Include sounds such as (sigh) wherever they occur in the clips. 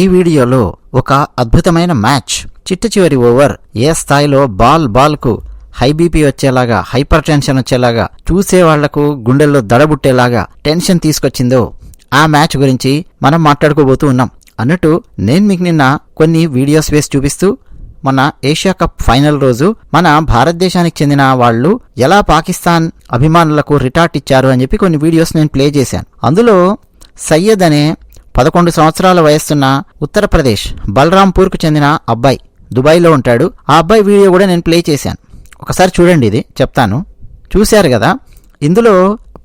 ఈ వీడియోలో ఒక అద్భుతమైన మ్యాచ్. చిట్ట చివరి ఓవర్ ఏ స్థాయిలో బాల్ బాల్కు హై బీపీ వచ్చేలాగా హైపర్ టెన్షన్ వచ్చేలాగా చూసేవాళ్ళకు గుండెల్లో దడబుట్టేలాగా టెన్షన్ తీసుకొచ్చిందో ఆ మ్యాచ్ గురించి మనం మాట్లాడుకోబోతూ ఉన్నాం. అన్నట్టు నేను మీకు నిన్న కొన్ని వీడియోస్ వేసి చూపిస్తూ మన ఏషియా కప్ ఫైనల్ రోజు మన భారతదేశానికి చెందిన వాళ్ళు ఎలా పాకిస్తాన్ అభిమానులకు రిటార్ట్ ఇచ్చారు అని చెప్పి కొన్ని వీడియోస్ నేను ప్లే చేశాను. అందులో సయ్యద్ అనే పదకొండు సంవత్సరాల వయస్సున్న ఉత్తరప్రదేశ్ బలరాంపూర్కు చెందిన అబ్బాయి దుబాయ్లో ఉంటాడు. ఆ అబ్బాయి వీడియో కూడా నేను ప్లే చేశాను. ఒకసారి చూడండి ఇది చెప్తాను. చూశారు కదా ఇందులో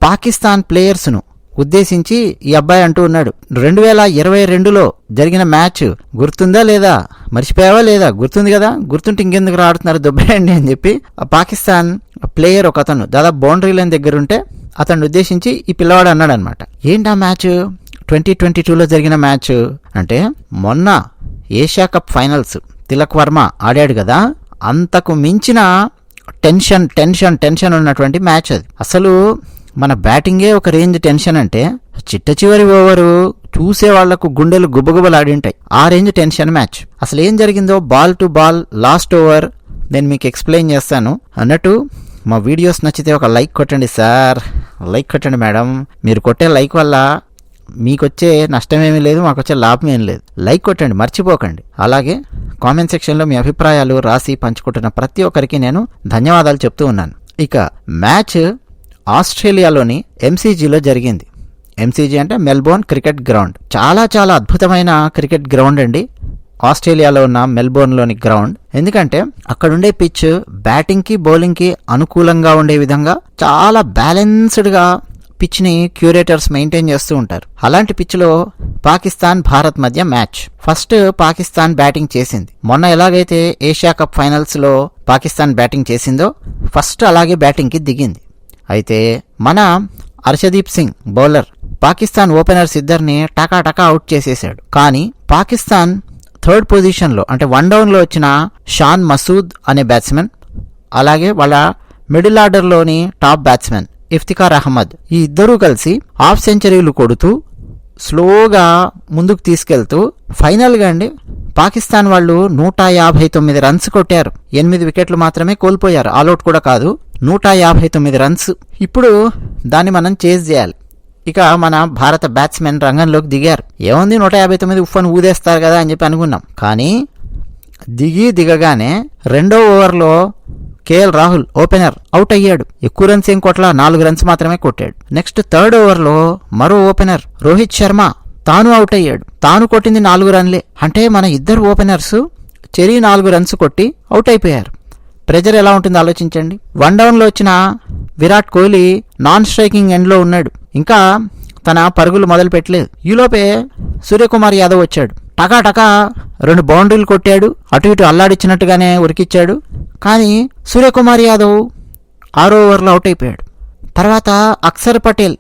పాకిస్తాన్ ప్లేయర్స్ను ఉద్దేశించి ఈ అబ్బాయి అంటూ ఉన్నాడు. రెండు వేల ఇరవై రెండులో జరిగిన మ్యాచ్ గుర్తుందా లేదా? మర్చిపోయావా లేదా? గుర్తుంది కదా? గుర్తుంటే ఇంకెందుకు ఆడుతున్నారు దుబ్బేయండి అని చెప్పి ఆ పాకిస్తాన్ ప్లేయర్ ఒక అతను దాదాపు బౌండరీ లైన్ దగ్గర ఉంటే అతను ఉద్దేశించి ఈ పిల్లవాడు అన్నాడు అనమాట ఏంటి ఆ మ్యాచ్? ట్వంటీ ట్వంటీ టూలో జరిగిన మ్యాచ్ అంటే మొన్న Asia cup finals Tilak Varma ఆడాడు కదా అంతకు మించిన టెన్షన్ టెన్షన్ టెన్షన్ ఉన్నటువంటి మ్యాచ్ అది. అసలు మన బ్యాటింగే ఒక రేంజ్ టెన్షన్ అంటే చిట్ట చివరి ఓవరు చూసే వాళ్ళకు గుండెలు గుబగుబలాడింటాయి. ఆ రేంజ్ టెన్షన్ మ్యాచ్. అసలు ఏం జరిగిందో ball to ball last over నేను మీకు ఎక్స్ప్లెయిన్ చేస్తాను. అన్నట్టు మా వీడియోస్ నచ్చితే ఒక లైక్ కొట్టండి సార్. లైక్ కొట్టండి మేడం. మీరు కొట్టే లైక్ వల్ల మీకొచ్చే నష్టమేమీ లేదు మాకు వచ్చే లాభం ఏం లేదు. లైక్ కొట్టండి మర్చిపోకండి. అలాగే కామెంట్ సెక్షన్లో మీ అభిప్రాయాలు రాసి పంచుకుంటున్న ప్రతి ఒక్కరికి నేను ధన్యవాదాలు చెప్తూ ఉన్నాను. ఇక మ్యాచ్ ఆస్ట్రేలియాలోని ఎంసీజీలో జరిగింది. ఎంసీజీ అంటే మెల్బోర్న్ క్రికెట్ గ్రౌండ్ చాలా చాలా అద్భుతమైన క్రికెట్ గ్రౌండ్ అండి. ఆస్ట్రేలియాలో ఉన్న మెల్బోర్న్లోని గ్రౌండ్ ఎందుకంటే అక్కడుండే పిచ్ బ్యాటింగ్కి బౌలింగ్కి అనుకూలంగా ఉండే విధంగా చాలా బ్యాలెన్స్డ్గా పిచ్ని క్యూరేటర్స్ మెయింటైన్ చేస్తూ ఉంటారు. అలాంటి పిచ్లో పాకిస్తాన్ భారత్ మధ్య మ్యాచ్. ఫస్ట్ పాకిస్తాన్ బ్యాటింగ్ చేసింది. మొన్న ఎలాగైతే ఏషియా కప్ ఫైనల్స్లో పాకిస్తాన్ బ్యాటింగ్ చేసిందో ఫస్ట్ అలాగే బ్యాటింగ్కి దిగింది. అయితే మన హర్షదీప్ సింగ్ బౌలర్ పాకిస్తాన్ ఓపెనర్స్ ఇద్దరిని టకా టకా అవుట్ చేసేశాడు కానీ పాకిస్తాన్ థర్డ్ పొజిషన్లో అంటే వన్ డౌన్లో వచ్చిన షాన్ మసూద్ అనే బ్యాట్స్మెన్ అలాగే వాళ్ళ మిడిల్ ఆర్డర్లోని టాప్ బ్యాట్స్మెన్ ఇఫ్తికార్ అహ్మద్. ఈ ఇద్దరూ కలిసి హాఫ్ సెంచరీలు కొడుతూ స్లోగా ముందుకు తీసుకెళ్తూ ఫైనల్గా అండి పాకిస్తాన్ వాళ్ళు నూట యాభై తొమ్మిది రన్స్ కొట్టారు. ఎనిమిది వికెట్లు మాత్రమే కోల్పోయారు. ఆల్అౌట్ కూడా కాదు నూట యాభై తొమ్మిది రన్స్. ఇప్పుడు దాన్ని మనం చేజ్ చేయాలి. ఇక మన భారత బ్యాట్స్మెన్ రంగంలోకి దిగారు. ఏముంది నూట యాభై తొమ్మిది ఉఫ్ఫని ఊదేస్తారు కదా అని చెప్పి అనుకున్నాం. కానీ దిగి దిగగానే రెండో ఓవర్లో కేఎల్ రాహుల్ ఓపెనర్ అవుట్ అయ్యాడు. ఎక్కువ రన్స్ ఏం కొట్లా నాలుగు రన్స్ మాత్రమే కొట్టాడు. నెక్స్ట్ థర్డ్ ఓవర్లో మరో ఓపెనర్ రోహిత్ శర్మ తాను అవుట్ అయ్యాడు. తాను కొట్టింది నాలుగు రన్లే. అంటే మన ఇద్దరు ఓపెనర్స్ చెరీ నాలుగు రన్స్ కొట్టి అవుట్ అయిపోయారు. ప్రెజర్ ఎలా ఉంటుందో ఆలోచించండి. వన్ డౌన్లో వచ్చిన విరాట్ కోహ్లీ నాన్ స్ట్రైకింగ్ ఎండ్లో ఉన్నాడు. ఇంకా తన పరుగులు మొదలు పెట్టలేదు ఈలోపే సూర్యకుమార్ యాదవ్ వచ్చాడు. టకాటకా రెండు బౌండరీలు కొట్టాడు. అటు ఇటు అల్లాడిచ్చినట్టుగానే ఉరికిచ్చాడు. కానీ సూర్యకుమార్ యాదవ్ ఆరో ఓవర్లో అవుట్ అయిపోయాడు. తర్వాత అక్షర్ పటేల్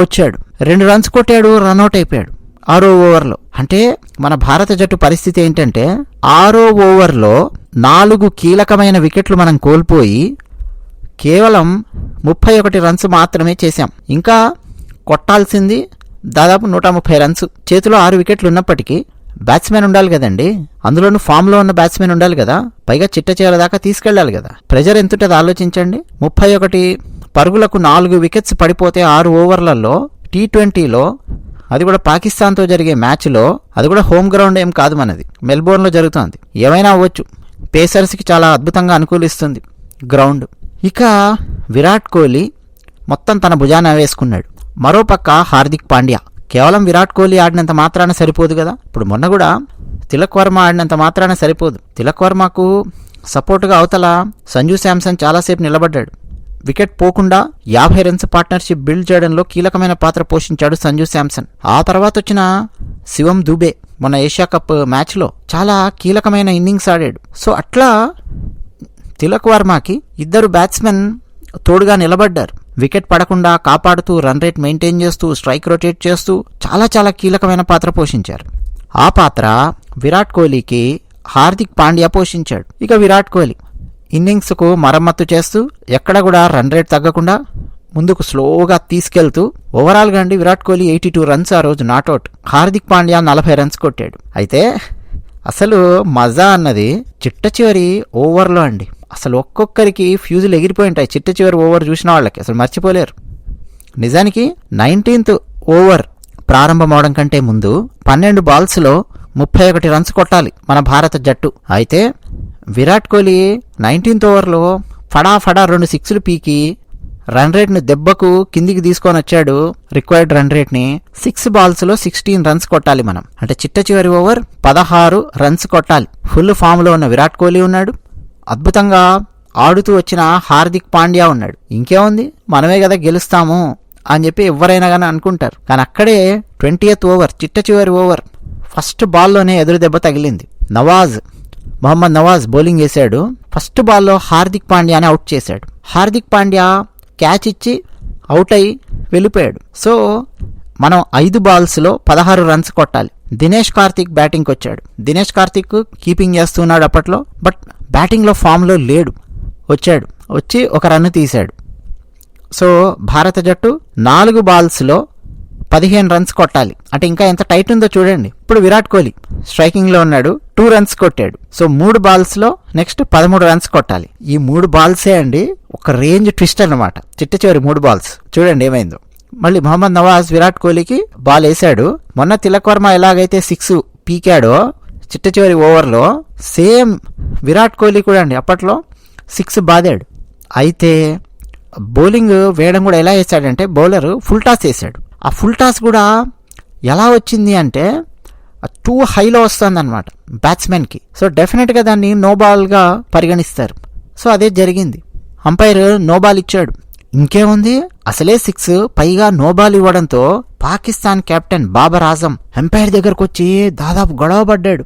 వచ్చాడు. రెండు రన్స్ కొట్టాడు రన్అట్ అయిపోయాడు. ఆరో ఓవర్లో. అంటే మన భారత జట్టు పరిస్థితి ఏంటంటే ఆరో ఓవర్లో నాలుగు కీలకమైన వికెట్లు మనం కోల్పోయి కేవలం ముప్పై ఒకటి రన్స్ మాత్రమే చేశాం. ఇంకా కొట్టాల్సింది దాదాపు నూట ముప్పై రన్స్. చేతిలో ఆరు వికెట్లు ఉన్నప్పటికీ బ్యాట్స్మెన్ ఉండాలి కదండి. అందులోనూ ఫామ్లో ఉన్న బ్యాట్స్మెన్ ఉండాలి కదా. పైగా చిట్ట చేయాల దాకా తీసుకెళ్ళాలి కదా. ప్రెజర్ ఎంతుంటుంది ఆలోచించండి. ముప్పై ఒకటి పరుగులకు నాలుగు వికెట్స్ పడిపోతే ఆరు ఓవర్లలో టీ ట్వంటీలో అది కూడా పాకిస్తాన్తో జరిగే మ్యాచ్లో అది కూడా హోమ్ గ్రౌండ్ ఏం కాదు మనది. మెల్బోర్న్లో జరుగుతోంది. ఏమైనా అవ్వచ్చు. పేసర్స్కి చాలా అద్భుతంగా అనుకూలిస్తుంది గ్రౌండ్. ఇక విరాట్ కోహ్లీ మొత్తం తన భుజాన వేసుకున్నాడు. మరోపక్క హార్దిక్ పాండ్యా. కేవలం విరాట్ కోహ్లీ ఆడినంత మాత్రాన సరిపోదు కదా? ఇప్పుడు మొన్న కూడా తిలక్ వర్మ ఆడినంత మాత్రాన సరిపోదు. తిలక్ వర్మకు సపోర్టుగా అవతల సంజు శాంసన్ చాలాసేపు నిలబడ్డాడు. వికెట్ పోకుండా యాభై రన్స్ పార్ట్నర్షిప్ బిల్డ్ చేయడంలో కీలకమైన పాత్ర పోషించాడు సంజు శాంసన్. ఆ తర్వాత వచ్చిన శివం దుబే మన ఏషియా కప్ మ్యాచ్లో చాలా కీలకమైన ఇన్నింగ్స్ ఆడాడు. సో అట్లా తిలక్ వర్మకి ఇద్దరు బ్యాట్స్మెన్ తోడుగా నిలబడ్డారు. వికెట్ పడకుండా కాపాడుతూ రన్ రేట్ మెయింటైన్ చేస్తూ స్ట్రైక్ రొటేట్ చేస్తూ చాలా చాలా కీలకమైన పాత్ర పోషించారు. ఆ పాత్ర విరాట్ కోహ్లీకి హార్దిక్ పాండ్యా పోషించాడు. ఇక విరాట్ కోహ్లీ ఇన్నింగ్స్కు మరమ్మత్తు చేస్తూ ఎక్కడ కూడా రన్ రేట్ తగ్గకుండా ముందుకు స్లోగా తీసుకెళ్తూ ఓవరాల్గా అండి Virat Kohli eighty two runs ఆ రోజు నాట్అవుట్ హార్దిక్ పాండ్యా నలభై రన్స్ కొట్టాడు. అయితే అసలు మజా అన్నది చిట్ట చివరి ఓవర్లో అండి. అసలు ఒక్కొక్కరికి ఫ్యూజులు ఎగిరిపోయి ఉంటాయి చిట్ట చివరి ఓవర్ చూసిన వాళ్ళకి. అసలు మర్చిపోలేరు. నిజానికి నైన్టీన్త్ ఓవర్ ప్రారంభం అవడం కంటే ముందు పన్నెండు బాల్స్లో ముప్పై ఒకటి రన్స్ కొట్టాలి మన భారత జట్టు. అయితే విరాట్ కోహ్లీ నైన్టీన్త్ ఓవర్లో ఫడా ఫడా రెండు సిక్స్లు పీకి రన్ రేట్ను దెబ్బకు కిందికి తీసుకొని వచ్చాడు. రిక్వైర్డ్ రన్ రేట్ని సిక్స్ బాల్స్లో సిక్స్టీన్ రన్స్ కొట్టాలి మనం. అంటే చిట్ట చివరి ఓవర్ పదహారు రన్స్ కొట్టాలి. ఫుల్ ఫామ్లో ఉన్న విరాట్ కోహ్లీ ఉన్నాడు. అద్భుతంగా ఆడుతూ వచ్చిన హార్దిక్ పాండ్యా ఉన్నాడు. ఇంకేముంది? మనమే కదా గెలుస్తాము అని చెప్పి ఎవరైనా కానీ అనుకుంటారు. కానీ అక్కడే ట్వంటీయత్ ఓవర్ చిట్ట చివరి ఓవర్ ఫస్ట్ బాల్లోనే ఎదురు దెబ్బ తగిలింది. నవాజ్ మొహమ్మద్ నవాజ్ బౌలింగ్ చేశాడు. ఫస్ట్ బాల్లో హార్దిక్ పాండ్యాని అవుట్ చేశాడు. హార్దిక్ పాండ్యా క్యాచ్ ఇచ్చి అవుట్ అయి వెళ్ళిపోయాడు. సో మనం ఐదు బాల్స్లో పదహారు రన్స్ కొట్టాలి. దినేష్ కార్తిక్ బ్యాటింగ్కి వచ్చాడు దినేష్ కార్తిక్ కీపింగ్ చేస్తున్నాడు అప్పట్లో. బట్ బ్యాటింగ్లో ఫామ్లో లేడు. వచ్చాడు. వచ్చి ఒక రన్ను తీశాడు. సో భారత జట్టు నాలుగు బాల్స్లో పదిహేను రన్స్ కొట్టాలి. అంటే ఇంకా ఎంత టైట్ ఉందో చూడండి. ఇప్పుడు విరాట్ కోహ్లీ స్ట్రైకింగ్లో ఉన్నాడు. టూ రన్స్ కొట్టాడు. సో మూడు బాల్స్లో నెక్స్ట్ పదమూడు రన్స్ కొట్టాలి. ఈ మూడు బాల్సే అండి ఒక రేంజ్ ట్విస్ట్ అన్నమాట. చిట్ట చివరి మూడు బాల్స్. చూడండి ఏమైందో. మళ్ళీ మహమ్మద్ నవాజ్ విరాట్ కోహ్లీకి బాల్ వేశాడు. మొన్న తిలక్ వర్మ ఎలాగైతే సిక్స్ పీకాడో చిట్ట చివరి ఓవర్లో సేమ్ విరాట్ కోహ్లీ కూడా అండి. అప్పట్లో సిక్స్ బాదాడు. అయితే బౌలింగ్ వేయడం కూడా ఎలా వేసాడంటే బౌలర్ ఫుల్ టాస్ వేసాడు ఆ ఫుల్ టాస్ కూడా ఎలా వచ్చింది అంటే టూ హైలో వస్తుందన్నమాట బ్యాట్స్మెన్కి. సో డెఫినెట్గా దాన్ని నో బాల్గా పరిగణిస్తారు. సో అదే జరిగింది. అంపైర్ నో బాల్ ఇచ్చాడు. ఇంకేముంది? అసలే సిక్స్ పైగా నోబాల్ ఇవ్వడంతో పాకిస్తాన్ కెప్టెన్ బాబర్ ఆజం ఎంపైర్ దగ్గరకు వచ్చి దాదాపు గొడవపడ్డాడు.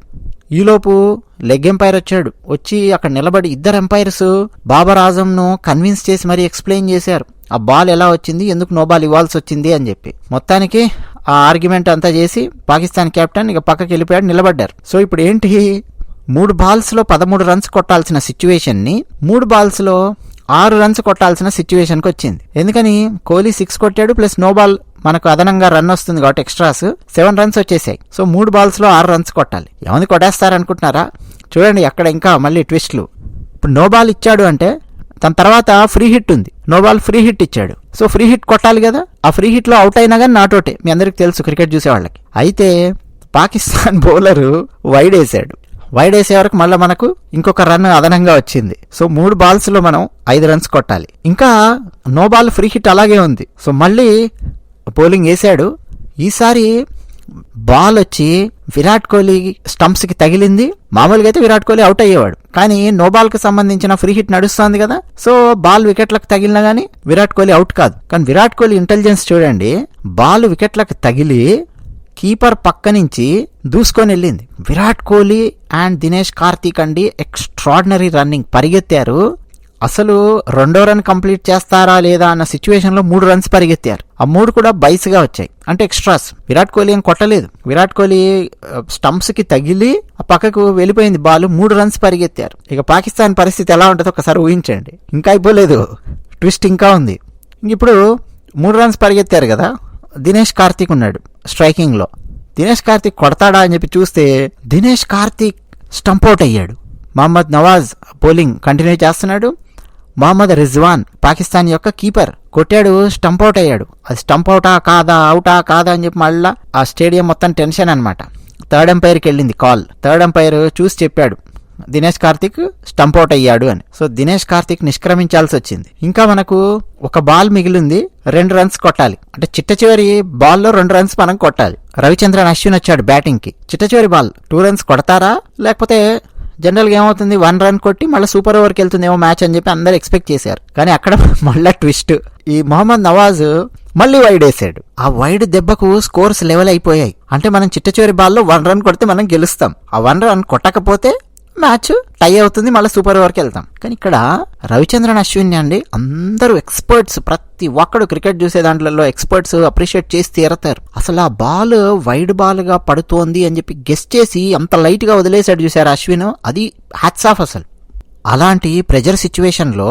ఈలోపు లెగ్ ఎంపైర్ వచ్చాడు. వచ్చి అక్కడ నిలబడి ఇద్దరు ఎంపైర్స్ బాబర్ ఆజంను కన్విన్స్ చేసి మరీ ఎక్స్ప్లెయిన్ చేశారు. ఆ బాల్ ఎలా వచ్చింది? ఎందుకు నో బాల్ ఇవ్వాల్సి వచ్చింది? అని చెప్పి. మొత్తానికి ఆ ఆర్గ్యుమెంట్ అంతా చేసి పాకిస్తాన్ కెప్టెన్ ఇక పక్కకి వెళ్ళిపోయాడు నిలబడ్డారు. సో ఇప్పుడు ఏంటి? మూడు బాల్స్లో పదమూడు రన్స్ కొట్టాల్సిన సిచ్యువేషన్ని మూడు బాల్స్లో ఆరు రన్స్ కొట్టాల్సిన సిచ్యువేషన్కి వచ్చింది. ఎందుకని? కోహ్లీ సిక్స్ కొట్టాడు ప్లస్ నో బాల్ మనకు అదనంగా రన్ వస్తుంది కాబట్టి ఎక్స్ట్రాస్ సెవెన్ రన్స్ వచ్చేసాయి. సో మూడు బాల్స్లో ఆరు రన్స్ కొట్టాలి. ఏమంది కొట్టేస్తారనుకుంటున్నారా? చూడండి అక్కడ ఇంకా మళ్ళీ ట్విస్ట్లు ఇప్పుడు నో బాల్ ఇచ్చాడు అంటే దాని తర్వాత ఫ్రీ హిట్ ఉంది. నో బాల్ ఫ్రీ హిట్ ఇచ్చాడు. సో ఫ్రీ హిట్ కొట్టాలి కదా? ఆ ఫ్రీ హిట్లో అవుట్ అయినా కానీ నాట్ మీ అందరికి తెలుసు క్రికెట్ చూసే వాళ్ళకి అయితే పాకిస్తాన్ బౌలరు వైడ్ వేసాడు. వైడ్ వేసే వరకు మళ్ళీ మనకు ఇంకొక రన్ అదనంగా వచ్చింది. సో మూడు బాల్స్లో మనం ఐదు రన్స్ కొట్టాలి. ఇంకా నో బాల్ ఫ్రీ హిట్ అలాగే ఉంది. సో మళ్ళీ బౌలింగ్ వేసాడు ఈసారి బాల్ వచ్చి విరాట్ కోహ్లీ స్టంప్స్కి తగిలింది. మామూలుగా అయితే విరాట్ కోహ్లీ అవుట్ అయ్యేవాడు. కానీ నో బాల్కి సంబంధించిన ఫ్రీ హిట్ నడుస్తోంది కదా. సో బాల్ వికెట్లకు తగిలినా కానీ విరాట్ కోహ్లీ అవుట్ కాదు. కానీ విరాట్ కోహ్లీ ఇంటెలిజెన్స్ చూడండి. బాల్ వికెట్లకు తగిలి కీపర్ పక్క నుంచి దూసుకొని వెళ్ళింది విరాట్ కోహ్లీ అండ్ దినేష్ కార్తీక్ అండి ఎక్స్ట్రాడినరీ రన్నింగ్ పరిగెత్తారు. అసలు రెండో రన్ కంప్లీట్ చేస్తారా లేదా అన్న సిచ్యువేషన్లో మూడు రన్స్ పరిగెత్తారు. ఆ మూడు కూడా బైస్గా వచ్చాయి. అంటే ఎక్స్ట్రాస్. విరాట్ కోహ్లీ ఏం కొట్టలేదు. విరాట్ కోహ్లీ స్టంప్స్కి తగిలి ఆ పక్కకు వెళ్ళిపోయింది బాల్ మూడు రన్స్ పరిగెత్తారు. ఇక పాకిస్తాన్ పరిస్థితి ఎలా ఉంటుందో ఒకసారి ఊహించండి. ఇంకా అయిపోలేదు. ట్విస్ట్ ఇంకా ఉంది. ఇప్పుడు మూడు రన్స్ పరిగెత్తారు కదా. దినేష్ కార్తీక్ ఉన్నాడు స్ట్రైకింగ్లో. దినేష్ కార్తీక్ కొడతాడా అని చెప్పి చూస్తే దినేష్ కార్తీక్ స్టంప్ అవుట్ అయ్యాడు. మహమ్మద్ నవాజ్ బౌలింగ్ కంటిన్యూ చేస్తున్నాడు. మహమ్మద్ రిజ్వాన్ పాకిస్తాన్ యొక్క కీపర్ కొట్టాడు స్టంప్ అవుట్ అయ్యాడు. అది స్టంప్ అవుటా కాదా అవుటా కాదా అని చెప్పి మళ్ళీ ఆ స్టేడియం మొత్తం టెన్షన్ అనమాట థర్డ్ ఎంపైర్కి వెళ్ళింది కాల్. థర్డ్ ఎంపైర్ చూసి చెప్పాడు దినేష్ కార్తిక్ స్టంప్ అవుట్ అయ్యాడు అని. సో దినేష్ కార్తిక్ నిష్క్రమించాల్సి వచ్చింది. ఇంకా మనకు ఒక బాల్ మిగిలింది రెండు రన్స్ కొట్టాలి. అంటే చిట్ట చివరి బాల్లో రెండు రన్స్ మనం కొట్టాలి. రవిచంద్రన్ అశ్విన్ వచ్చాడు బ్యాటింగ్కి చిట్ట చివరి బాల్ టూ రన్స్ కొడతారా? లేకపోతే జనరల్గా ఏమవుతుంది? వన్ రన్ కొట్టి మళ్ళీ సూపర్ ఓవర్కి వెళ్తుందేమో మ్యాచ్ అని చెప్పి అందరు ఎక్స్పెక్ట్ చేశారు. కానీ అక్కడ (laughs) మళ్ళీ ట్విస్ట్. ఈ మొహమ్మద్ నవాజ్ మళ్ళీ వైడ్ వేసాడు. ఆ వైడ్ దెబ్బకు స్కోర్స్ లెవెల్ అయిపోయాయి. అంటే మనం చిట్ట చివరి బాల్లో వన్ రన్ కొడితే మనం గెలుస్తాం. ఆ వన్ రన్ కొట్టకపోతే మ్యాచ్ టై అవుతుంది మళ్ళీ సూపర్ ఓవర్కి వెళ్తాం. కానీ ఇక్కడ రవిచంద్రన్ అశ్విన్ అండి అందరూ ఎక్స్పర్ట్స్ ప్రతి ఒక్కడు క్రికెట్ చూసే దాంట్లో ఎక్స్పర్ట్స్ అప్రిషియేట్ చేసి తీరతారు. అసలు ఆ బాల్ వైడ్ బాల్గా పడుతోంది అని చెప్పి గెస్ట్ చేసి అంత లైట్గా వదిలేశాడు చూసారు అశ్విన్? అది హ్యాట్స్ ఆఫ్ అసలు. అలాంటి ప్రెజర్ సిచ్యువేషన్లో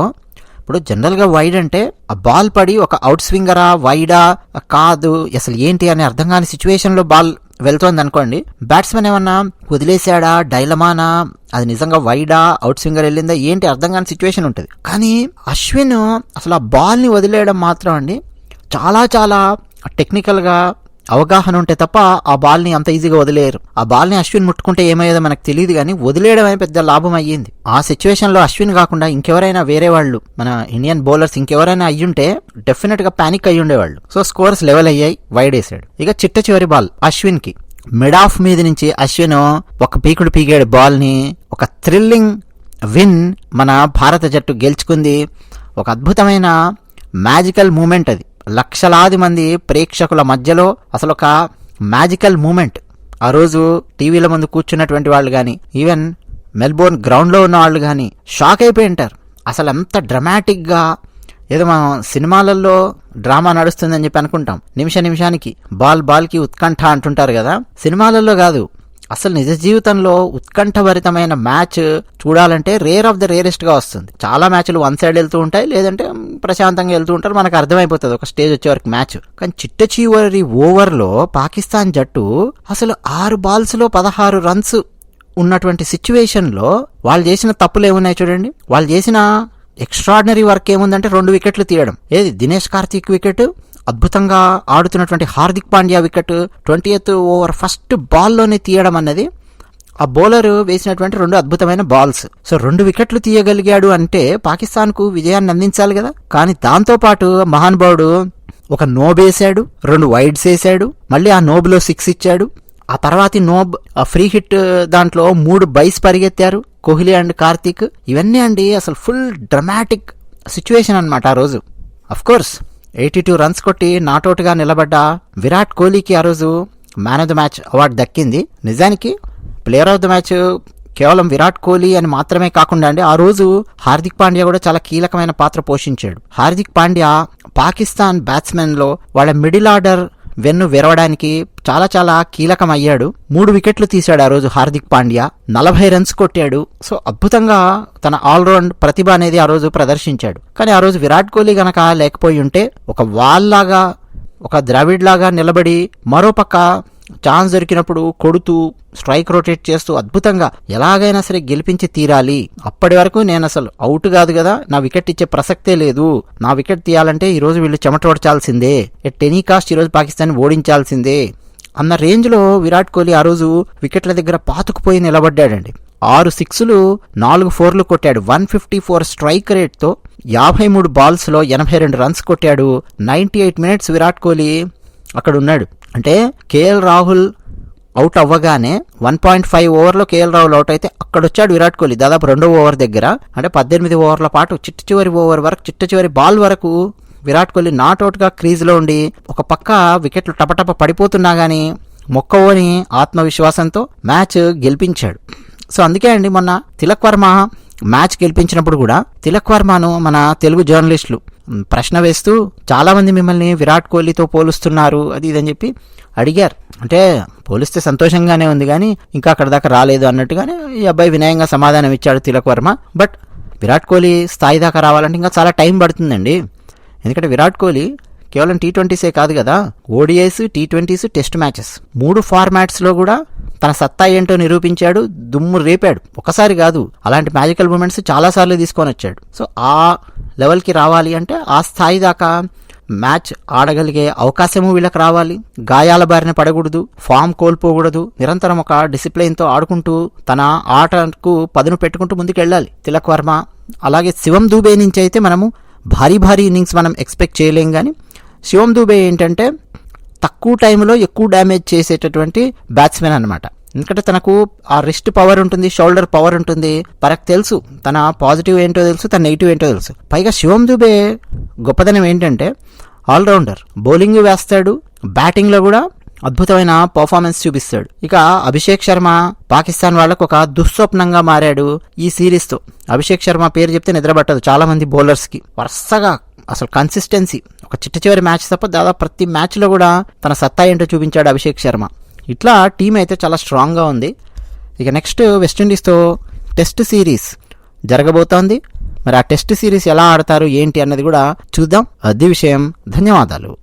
ఇప్పుడు జనరల్గా వైడ్ అంటే ఆ బాల్ పడి ఒక అవుట్ స్వింగరా వైడా కాదు అసలు ఏంటి అని అర్థం కాని సిచ్యువేషన్లో బాల్ వెళ్తోంది అనుకోండి బ్యాట్స్మెన్ ఏమన్నా వదిలేశాడా? డైలమానా? అది నిజంగా వైడా అవుట్ స్వింగర్ వెళ్ళిందా? ఏంటి? అర్థం కాని సిచ్యువేషన్ ఉంటుంది. కానీ అశ్విన్ అసలు ఆ బాల్ని వదిలేయడం మాత్రం అండి చాలా చాలా టెక్నికల్గా అవగాహన ఉంటే తప్ప ఆ బాల్ని అంత ఈజీగా వదిలేయరు. ఆ బాల్ని అశ్విన్ ముట్టుకుంటే ఏమయ్యేదో మనకు తెలియదు కానీ వదిలేయడమే పెద్ద లాభం అయ్యింది. ఆ సిచ్యువేషన్లో అశ్విన్ కాకుండా ఇంకెవరైనా వేరే వాళ్ళు మన ఇండియన్ బౌలర్స్ ఇంకెవరైనా అయ్యుంటే డెఫినెట్గా ప్యానిక్ అయ్యి ఉండేవాళ్ళు. సో స్కోర్స్ లెవెల్ అయ్యాయి వైడ్ వేసాడు ఇక చిట్ట చివరి బాల్ అశ్విన్కి. మిడ్ ఆఫ్ మీద నుంచి అశ్విన్ ఒక పీకుడు పీకాడు బాల్ని ఒక థ్రిల్లింగ్ విన్ మన భారత జట్టు గెలుచుకుంది. ఒక అద్భుతమైన మ్యాజికల్ మూమెంట్ అది. లక్షలాది మంది ప్రేక్షకుల మధ్యలో అసలు ఒక మ్యాజికల్ మూమెంట్ ఆ రోజు టీవీల ముందు కూర్చున్నటువంటి వాళ్ళు కానీ ఈవెన్ మెల్బోర్న్ గ్రౌండ్లో ఉన్న వాళ్ళు కానీ షాక్ అయిపోయి ఉంటారు. అసలు ఎంత డ్రమాటిక్గా ఏదో మనం సినిమాలలో డ్రామా నడుస్తుందని చెప్పి అనుకుంటాం. నిమిష నిమిషానికి బాల్ బాల్కి ఉత్కంఠ అంటుంటారు కదా. సినిమాలలో కాదు అసలు నిజ జీవితంలో ఉత్కంఠభరితమైన మ్యాచ్ చూడాలంటే రేర్ ఆఫ్ ద రేరెస్ట్గా వస్తుంది. చాలా మ్యాచ్లు వన్ సైడ్ వెళ్తూ ఉంటాయి లేదంటే ప్రశాంతంగా వెళ్తూ ఉంటారు మనకు అర్థమైపోతుంది ఒక స్టేజ్ వచ్చే వరకు మ్యాచ్. కానీ చిట్ట చివరి ఓవర్లో పాకిస్తాన్ జట్టు అసలు ఆరు బాల్స్లో పదహారు రన్స్ ఉన్నటువంటి సిచ్యువేషన్లో వాళ్ళు చేసిన తప్పులు ఏమున్నాయి చూడండి. వాళ్ళు చేసిన ఎక్స్ట్రాడినరీ వర్క్ ఏముందంటే రెండు వికెట్లు తీయడం. ఏది? దినేష్ కార్తీక్ వికెట్ అద్భుతంగా ఆడుతున్నటువంటి Hardik Pandya wicket twenty eighth over first బాల్లోనే తీయడం అన్నది. ఆ బౌలర్ వేసినటువంటి రెండు అద్భుతమైన బాల్స్. సో రెండు వికెట్లు తీయగలిగాడు అంటే పాకిస్తాన్కు విజయాన్ని అందించాలి కదా. కానీ దాంతోపాటు మహానుభావుడు ఒక నోబ్ వేశాడు రెండు వైడ్స్ వేసాడు మళ్ళీ ఆ నోబ్లో సిక్స్ ఇచ్చాడు. ఆ తర్వాతి నోబ్ ఆ ఫ్రీ హిట్ దాంట్లో మూడు బైస్ పరిగెత్తారు కోహ్లీ అండ్ కార్తీక్. ఇవన్నీ అండి అసలు ఫుల్ డ్రమాటిక్ సిచ్యువేషన్ అనమాట ఆ రోజు. Of course. Eighty two runs కొట్టి నాటౌట్గా నిలబడ్డ విరాట్ కోహ్లీకి ఆ రోజు man of the match award దక్కింది. నిజానికి ప్లేయర్ ఆఫ్ ద మ్యాచ్ కేవలం విరాట్ కోహ్లీ అని మాత్రమే కాకుండా అండి ఆ రోజు హార్దిక్ పాండ్యా కూడా చాలా కీలకమైన పాత్ర పోషించాడు. హార్దిక్ పాండ్యా పాకిస్తాన్ బ్యాట్స్మెన్లో వాళ్ళ మిడిల్ ఆర్డర్ వెన్ను విరవడానికి చాలా చాలా కీలకం అయ్యాడు మూడు వికెట్లు తీశాడు ఆ రోజు హార్దిక్ పాండ్యా. నలభై రన్స్ కొట్టాడు. సో అద్భుతంగా తన ఆల్రౌండ్ ప్రతిభ అనేది ఆ రోజు ప్రదర్శించాడు. కానీ ఆ రోజు విరాట్ కోహ్లీ గనక లేకపోయి ఉంటే ఒక వాల్లాగా ఒక ద్రావిడ్ లాగా నిలబడి మరోపక్క ఛాన్స్ దొరికినప్పుడు కొడుతూ స్ట్రైక్ రొటేట్ చేస్తూ అద్భుతంగా ఎలాగైనా సరే గెలిపించి తీరాలి. అప్పటి వరకు నేను అసలు అవుట్ కాదు కదా నా వికెట్ ఇచ్చే ప్రసక్తే లేదు. నా వికెట్ తీయాలంటే ఈరోజు వీళ్ళు చెమటోడ్చాల్సిందే ఎట్ ఎనీ కాస్ట్ ఈరోజు పాకిస్తాన్ ఓడించాల్సిందే. అన్న రేంజ్లో విరాట్ కోహ్లీ ఆ రోజు వికెట్ల దగ్గర పాతుకుపోయి నిలబడ్డాడండి. ఆరు సిక్స్లు నాలుగు ఫోర్లు కొట్టాడు. వన్ ఫిఫ్టీ ఫోర్ స్ట్రైక్ రేట్తో యాభై మూడు బాల్స్లో ఎనభై రెండు రన్స్ కొట్టాడు. Ninety eight minutes Virat Kohli అక్కడ ఉన్నాడు అంటే కేఎల్ రాహుల్ అవుట్ అవ్వగానే వన్ పాయింట్ ఫైవ్ ఓవర్లో కేఎల్ రాహుల్ అవుట్ అయితే అక్కడ వచ్చాడు విరాట్ కోహ్లీ. దాదాపు రెండో ఓవర్ దగ్గర. అంటే పద్దెనిమిది ఓవర్ల పాటు చిట్ట చివరి ఓవర్ వరకు చిట్ట చివరి బాల్ వరకు విరాట్ కోహ్లీ నాట్అవుట్గా క్రీజ్లో ఉండి ఒక పక్క వికెట్లు టపటప పడిపోతున్నా కానీ మొక్కవోని ఆత్మవిశ్వాసంతో మ్యాచ్ గెలిపించాడు. సో అందుకే అండి మొన్న తిలక్ వర్మ మ్యాచ్ గెలిపించినప్పుడు కూడా తిలక్ వర్మను మన తెలుగు జర్నలిస్టులు ప్రశ్న వేస్తూ చాలామంది మిమ్మల్ని విరాట్ కోహ్లీతో పోలుస్తున్నారు అది ఇదని చెప్పి అడిగారు. అంటే పోలిస్తే సంతోషంగానే ఉంది కానీ ఇంకా అక్కడ దాకా రాలేదు అన్నట్టుగానే ఈ అబ్బాయి వినయంగా సమాధానం ఇచ్చాడు తిలక్ వర్మ. బట్ విరాట్ కోహ్లీ స్థాయి దాకా రావాలంటే ఇంకా చాలా టైం పడుతుందండి. ఎందుకంటే విరాట్ కోహ్లీ కేవలం టీ ట్వంటీసే కాదు కదా. ODIs T twenties test matches. మూడు ఫార్మాట్స్లో కూడా తన సత్తా ఏంటో నిరూపించాడు దుమ్ము రేపాడు. ఒకసారి కాదు అలాంటి మ్యాజికల్ మూమెంట్స్ చాలాసార్లు తీసుకొని వచ్చాడు. సో ఆ లెవెల్కి రావాలి అంటే ఆ స్థాయి దాకా మ్యాచ్ ఆడగలిగే అవకాశము వీళ్ళకి రావాలి. గాయాల బారిన పడకూడదు ఫామ్ కోల్పోకూడదు. నిరంతరం ఒక డిసిప్లైన్తో ఆడుకుంటూ తన ఆటకు పదును పెట్టుకుంటూ ముందుకెళ్ళాలి. తిలక్ వర్మ అలాగే శివం దూబే నుంచి అయితే మనము భారీ భారీ ఇన్నింగ్స్ మనం ఎక్స్పెక్ట్ చేయలేం కానీ శివం దూబే ఏంటంటే తక్కువ టైంలో ఎక్కువ డ్యామేజ్ చేసేటటువంటి బ్యాట్స్మెన్ అనమాట ఎందుకంటే తనకు ఆ రిస్ట్ పవర్ ఉంటుంది షోల్డర్ పవర్ ఉంటుంది. తనకు తెలుసు తన పాజిటివ్ ఏంటో తెలుసు తన నెగిటివ్ ఏంటో తెలుసు. పైగా శివం దుబే గొప్పదనం ఏంటంటే ఆల్రౌండర్ బౌలింగ్ వేస్తాడు బ్యాటింగ్లో కూడా అద్భుతమైన పర్ఫార్మెన్స్ చూపిస్తాడు. ఇక అభిషేక్ శర్మ పాకిస్తాన్ వాళ్ళకు ఒక దుస్వప్నంగా మారాడు ఈ సిరీస్తో అభిషేక్ శర్మ పేరు చెప్తే నిద్రపట్టదు చాలా మంది బౌలర్స్కి వరుసగా అసలు కన్సిస్టెన్సీ ఒక చిట్ట చివరి మ్యాచ్ తప్ప దాదాపు ప్రతి మ్యాచ్లో కూడా తన సత్తా ఏంటో చూపించాడు అభిషేక్ శర్మ. ఇట్లా టీం అయితే చాలా స్ట్రాంగ్గా ఉంది. ఇక నెక్స్ట్ వెస్టిండీస్తో టెస్ట్ సిరీస్ జరగబోతోంది. మరి ఆ టెస్ట్ సిరీస్ ఎలా ఆడతారు ఏంటి అన్నది కూడా చూద్దాం. అది విషయం. ధన్యవాదాలు.